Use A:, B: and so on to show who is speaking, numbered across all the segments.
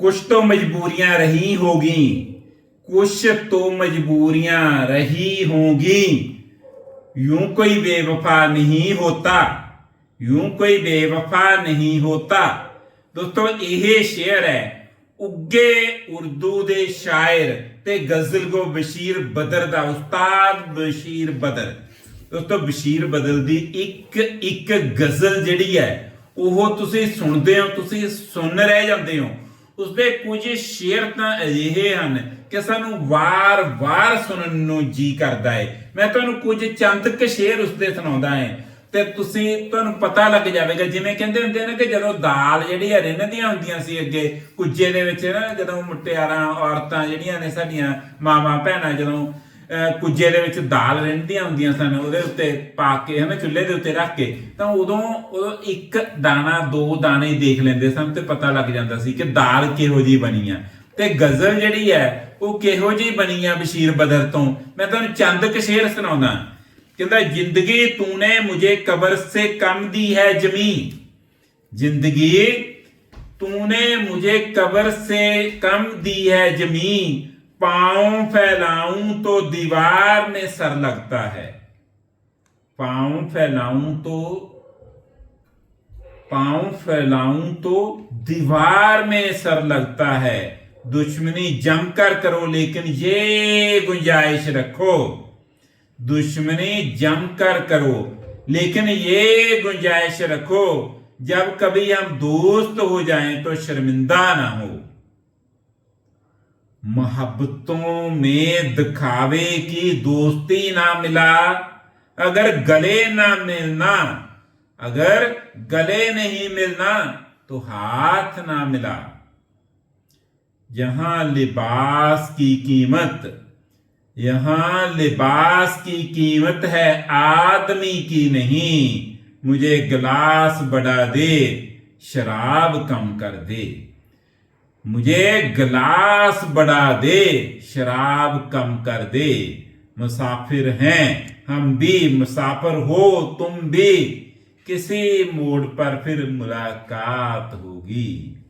A: कुछ तो मजबूरियां रही होगी कुछ तो मजबूरियां रही होंगी यूं कोई बेवफा नहीं होता यूं कोई बेवफा नहीं होता ਦੋਸਤੋ ਇਹ ਸ਼ੇਅਰ ਹੈ ਉੱਗੇ ਉਰਦੂ ਦੇ ਸ਼ਾਇਰ ਤੇ ਗਜ਼ਲ ਗੋ ਬਸ਼ੀਰ ਬਦਰ ਦਾ ਉਸਤਾਦ ਬਸ਼ੀਰ ਬਦਰ ਦੋਸਤੋ ਬਸ਼ੀਰ ਬਦਲ ਦੀ ਇੱਕ ਇੱਕ ਗਜ਼ਲ ਜਿਹੜੀ ਹੈ ਉਹ ਤੁਸੀਂ ਸੁਣਦੇ ਹੋ ਤੁਸੀਂ ਸੁਣ ਰਹਿ ਜਾਂਦੇ ਹੋ ਉਸਦੇ ਕੁਝ ਸ਼ੇਰ ਤਾਂ ਅਜਿਹੇ ਹਨ ਕਿ ਸਾਨੂੰ ਵਾਰ-ਵਾਰ ਸੁਣਨ ਨੂੰ ਜੀ ਕਰਦਾ ਹੈ ਮੈਂ ਤੁਹਾਨੂੰ ਕੁਝ ਚੰਦ ਕੁ ਸ਼ੇਰ ਉਸਦੇ ਸੁਣਾਉਂਦਾ ਹਾਂ ਤੇ ਤੁਸੀਂ ਤੁਹਾਨੂੰ ਪਤਾ ਲੱਗ ਜਾਵੇਗਾ, ਜਿਵੇਂ ਕਹਿੰਦੇ ਹੁੰਦੇ ਨੇ ਕਿ ਜਦੋਂ ਦਾਲ ਜਿਹੜੀ ਹੈ ਰਿੰਨਦੀਆਂ ਹੁੰਦੀਆਂ ਸੀ ਅੱਗੇ, ਕੁੱਜੇ ਦੇ ਵਿੱਚ ਨਾ ਜਦੋਂ ਮੁਟਿਆਰਾਂ ਔਰਤਾਂ ਜਿਹੜੀਆਂ ਨੇ ਸਾਡੀਆਂ ਮਾਵਾਂ ਭੈਣਾਂ ਜਦੋਂ ਕੁੱਜੇ ਦੇ ਵਿੱਚ ਦਾਲ ਰਹਿੰਦੀਆਂ ਹੁੰਦੀਆਂ ਸਨ, ਉਹਦੇ ਉੱਤੇ ਪਾ ਕੇ, ਹਨਾ, ਚੁੱਲ੍ਹੇ ਦੇ ਉੱਤੇ ਰੱਖ ਕੇ, ਤਾਂ ਉਦੋਂ ਉਦੋਂ ਇੱਕ ਦਾਣਾ, ਦੋ ਦਾਣੇ ਦੇਖ ਲੈਂਦੇ ਸਨ ਤੇ ਪਤਾ ਲੱਗ ਜਾਂਦਾ ਸੀ ਕਿ ਦਾਲ ਕਿਹੋ ਜੀ ਬਣੀ ਆ। ਤੇ ਗਜ਼ਲ ਜਿਹੜੀ ਹੈ, ਉਹ ਕਿਹੋ ਜੀ ਬਣੀ ਆ ਬਸ਼ੀਰ ਬਦਰ ਤੋਂ? ਮੈਂ ਤੁਹਾਨੂੰ ਚੰਦ ਕਸ਼ੇਰ ਸੁਣਾਉਂਦਾ। ਕਹਿੰਦਾ, ਜ਼ਿੰਦਗੀ ਤੂਨੇ ਮੁਝੇ ਕਬਰ ਸੇ ਕਮ ਦੀ ਹੈ ਜਮੀ। ਜ਼ਿੰਦਗੀ ਤੂਨੇ ਮੁਝੇ ਕਬਰ ਸੇ ਕਮ ਦੀ ਹੈ ਜਮੀ। पाँव फैलाऊं तो दीवार में सर लगता है। पाँव फैलाऊं तो पाँव फैलाऊं तो दीवार में सर लगता है। दुश्मनी जमकर करो, लेकिन ये गुंजाइश रखो। दुश्मनी जमकर करो, लेकिन ये गुंजाइश रखो। जब कभी हम दोस्त हो जाएँ तो शर्मिंदा ना हो। मोहब्बतों में दिखावे की दोस्ती ना मिला। अगर गले ना मिलना, अगर गले नहीं मिलना तो हाथ ना मिला। जहाँ लिबास की कीमत, यहाँ लिबास की कीमत है आदमी की नहीं। मुझे गिलास बढ़ा दे, शराब कम कर दे। मुझे गिलास बढ़ा दे, शराब कम कर दे। मुसाफिर हैं, हम भी मुसाफिर हो, तुम भी। किसी मोड़ पर फिर मुलाकात होगी।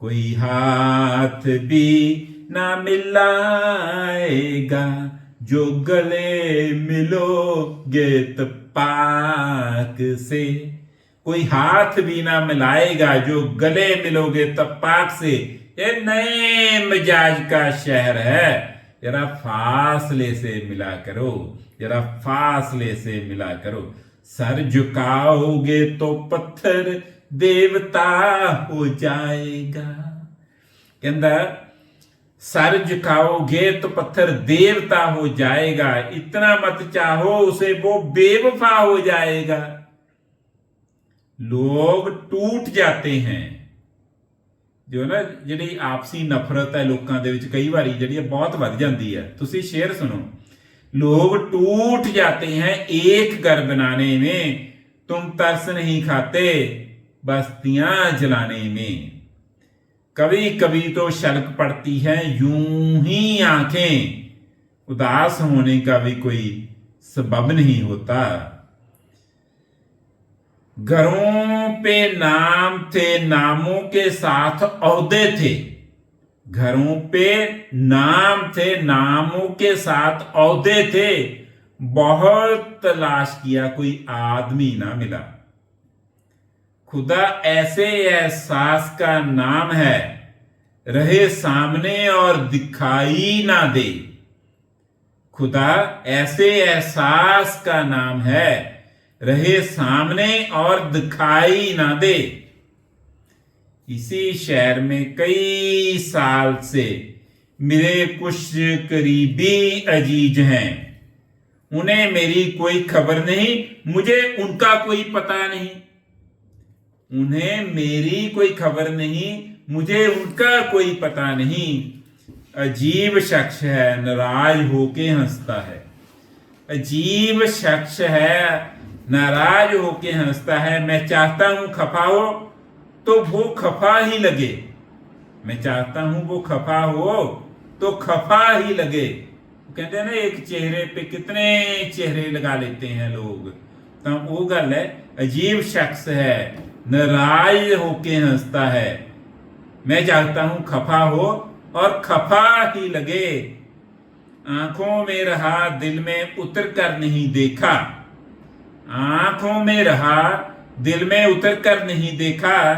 A: कोई हाथ भी ना मिलाएगा, जो गले मिलोगे तपाक से। कोई हाथ भी ना मिलाएगा, जो गले मिलोगे तब पाक से, ये नए मिजाज का शहर है, जरा फासले से मिला करो, जरा फासले से मिला करो। सर झुकाओगे तो पत्थर देवता हो जाएगा। कहता सर झुकाओगे तो पत्थर देवता हो जाएगा, इतना मत चाहो, उसे वो बेवफा हो जाएगा। ਲੋਕ ਟੂਟ ਜਾਂਦੇ ਹੈ ਜੋ ਨਾ ਜਿਹੜੀ ਆਪਸੀ ਨਫ਼ਰਤ ਹੈ ਲੋਕਾਂ ਦੇ ਵਿੱਚ ਕਈ ਵਾਰੀ ਜਿਹੜੀ ਹੈ ਬਹੁਤ ਵੱਧ ਜਾਂਦੀ ਹੈ ਤੁਸੀਂ ਸ਼ੇਅਰ ਸੁਣੋ लोग टूट जाते हैं एक घर बनाने में तुम तरस नहीं खाते बस्तियां जलाने में कभी कभी तो शलक पड़ती है यूं ही आंखें उदास होने का भी कोई सबब नहीं होता घरों पे नाम थे, नामों के साथ औहदे थे। घरों पे नाम थे, नामों के साथ औहदे थे। बहुत तलाश किया, कोई आदमी ना मिला। खुदा ऐसे एहसास का नाम है, रहे सामने और दिखाई ना दे। खुदा ऐसे एहसास का नाम है रहे सामने और दिखाई ना दे। इसी शहर में कई साल से मेरे कुछ करीबी अज़ीज़ हैं। उन्हें मेरी कोई खबर नहीं, मुझे उनका कोई पता नहीं। उन्हें मेरी कोई खबर नहीं, मुझे उनका कोई पता नहीं। अजीब शख्स है, नाराज़ होके हंसता है। अजीब शख्स है नाराज़ होके हंसता है, मैं चाहता हूँ खफा हो तो वो खफा ही लगे। मैं चाहता हूँ वो खफा हो तो खफा ही लगे। कहते हैं ना, एक चेहरे पे कितने चेहरे लगा लेते हैं लोग। तो वो गल है, अजीब शख्स है, नाराज़ होके हंसता है। मैं चाहता हूँ खफा हो, और खफा ही लगे। आँखों में रहा, दिल में उतर कर नहीं देखा। आँखों में रहा, दिल में उतर कर नहीं देखा,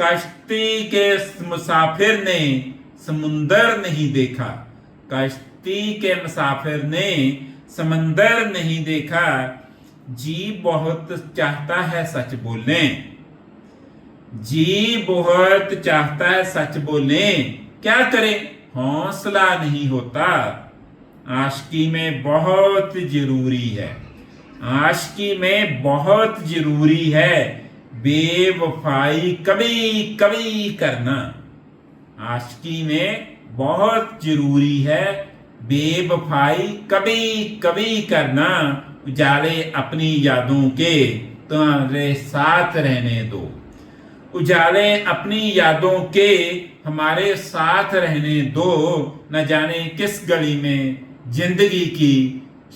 A: कश्ती के मुसाफिर ने समुंदर नहीं देखा। कश्ती के मुसाफिर ने समंदर नहीं देखा। जी बहुत चाहता है सच बोलें। जी बहुत चाहता है सच बोलें। क्या करें? हौसला नहीं होता। आशकी में बहुत ज़रूरी है। आशिकी में बहुत ज़रूरी है बेवफाई कभी कभी करना। आशिकी में बहुत ज़रूरी है बेवफाई कभी कभी करना। उजाले अपनी यादों के तुम्हारे साथ रहने दो। उजाले अपनी यादों के हमारे साथ रहने दो। न जाने किस गली में ज़िंदगी की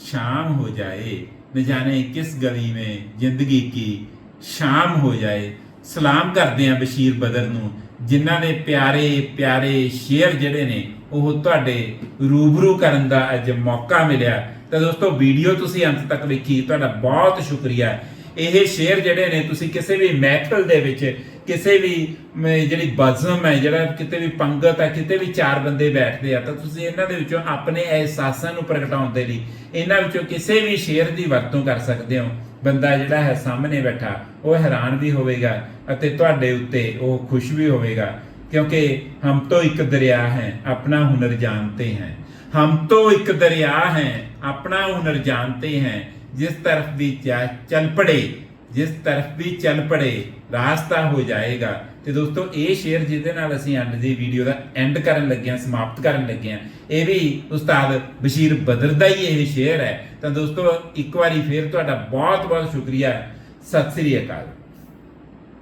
A: शाम हो जाए। न जाने किस गली में ਜ਼ਿੰਦਗੀ ਕੀ ਸ਼ਾਮ ਹੋ ਜਾਏ ਸਲਾਮ ਕਰਦੇ ਆ ਬਸ਼ੀਰ ਬਦਰ ਨੂੰ ਜਿਨ੍ਹਾਂ ਨੇ ਪਿਆਰੇ ਪਿਆਰੇ ਸ਼ੇਰ ਜਿਹੜੇ ਨੇ ਉਹ ਤੁਹਾਡੇ ਰੂਬਰੂ ਕਰਨ ਦਾ ਅੱਜ ਮੌਕਾ ਮਿਲਿਆ ਤਾਂ ਦੋਸਤੋ ਵੀਡੀਓ ਤੁਸੀਂ ਅੰਤ ਤੱਕ ਵੇਖੀ ਤੁਹਾਡਾ ਬਹੁਤ ਸ਼ੁਕਰੀਆ ਇਹ ਸ਼ੇਰ ਜਿਹੜੇ ਨੇ ਤੁਸੀਂ ਕਿਸੇ ਵੀ ਮਹਿਫਲ ਦੇ ਵਿੱਚ ਕਿਸੇ ਵੀ ਜਿਹੜੀ ਬਜ਼ਮ ਹੈ, ਜਿਹੜਾ ਕਿਤੇ ਵੀ ਪੰਗਤ ਹੈ, ਕਿਤੇ ਵੀ ਚਾਰ ਬੰਦੇ ਬੈਠਦੇ ਆ, ਤਾਂ ਤੁਸੀਂ ਇਹਨਾਂ ਦੇ ਵਿੱਚੋਂ ਆਪਣੇ ਅਹਿਸਾਸਾਂ ਨੂੰ ਪ੍ਰਗਟਾਉਣ ਦੇ ਲਈ ਇਹਨਾਂ ਵਿੱਚੋਂ ਕਿਸੇ ਵੀ ਸ਼ੇਅਰ ਦੀ ਵਰਤੋਂ ਕਰ ਸਕਦੇ ਹੋ। ਬੰਦਾ ਜਿਹੜਾ ਹੈ ਸਾਹਮਣੇ ਬੈਠਾ, ਉਹ ਹੈਰਾਨ ਵੀ ਹੋਵੇਗਾ ਅਤੇ ਤੁਹਾਡੇ ਉੱਤੇ ਉਹ ਖੁਸ਼ ਵੀ ਹੋਵੇਗਾ, ਕਿਉਂਕਿ ਹਮ ਤੋਂ ਇੱਕ ਦਰਿਆ ਹੈ, ਆਪਣਾ ਹੁਨਰ ਜਾਣਤੇ ਹੈ। ਹਮ ਤੋਂ ਇੱਕ ਦਰਿਆ ਹੈ, ਆਪਣਾ ਹੁਨਰ ਜਾਣਤੇ ਹੈ, ਜਿਸ ਤਰਫ ਦੀ ਚਾਹ ਚਲਪੜੇ ਜਿਸ ਤਰਫ ਵੀ ਚੱਲ ਪੜੇ, ਰਾਸਤਾ ਹੋ ਜਾਏਗਾ। ਤੇ ਦੋਸਤੋ, ਇਹ ਸ਼ੇਅਰ ਜਿਹਦੇ ਨਾਲ ਅਸੀਂ ਅੱਜ ਦੀ ਵੀਡੀਓ ਦਾ ਐਂਡ ਕਰਨ ਲੱਗੇ ਹਾਂ, ਸਮਾਪਤ ਕਰਨ ਲੱਗੇ ਹਾਂ। ਇਹ ਵੀ ਉਸਤਾਦ ਬਸ਼ੀਰ ਬਦਰ ਦਾ ਹੀ ਇਹ ਸ਼ੇਅਰ ਹੈ। ਤਾਂ ਦੋਸਤੋ, ਇੱਕ ਵਾਰੀ ਫੇਰ ਤੁਹਾਡਾ ਬਹੁਤ ਬਹੁਤ ਸ਼ੁਕਰੀਆ। ਸਤਿ ਸ੍ਰੀ ਅਕਾਲ।